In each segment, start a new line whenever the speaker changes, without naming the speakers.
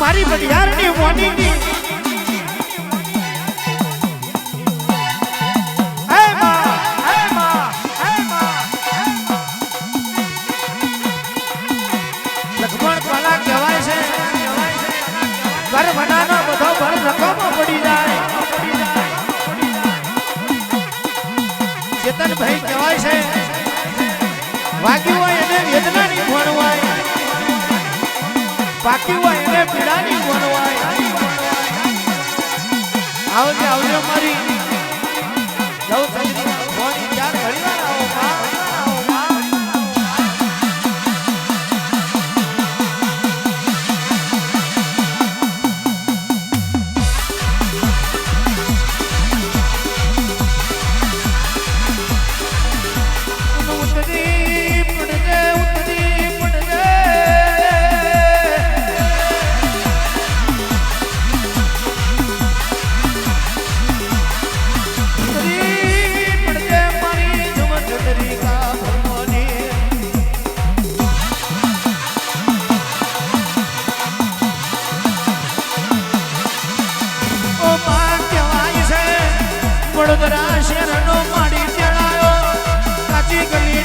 મારી બજારની મોનીની. ચેતનભાઈ કહેવાય છે વાગ્યું બાકી હોય એને પીડાની બોલવાય આવજો આવજો મારી. જવું શેરનો માડી ચડાયો. કાચી ગલી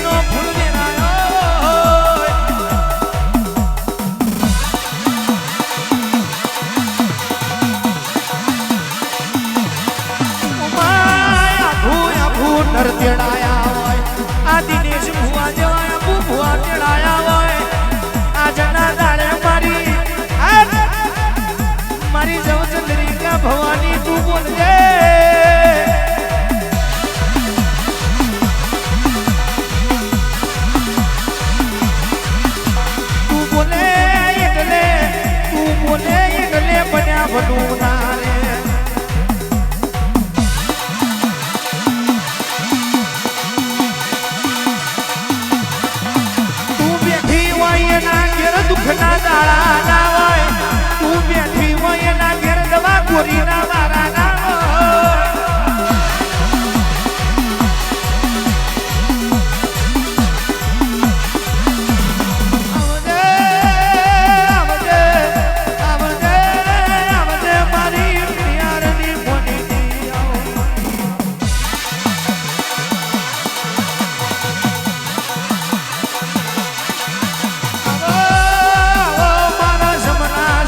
દાડા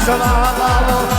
Trzeba łapało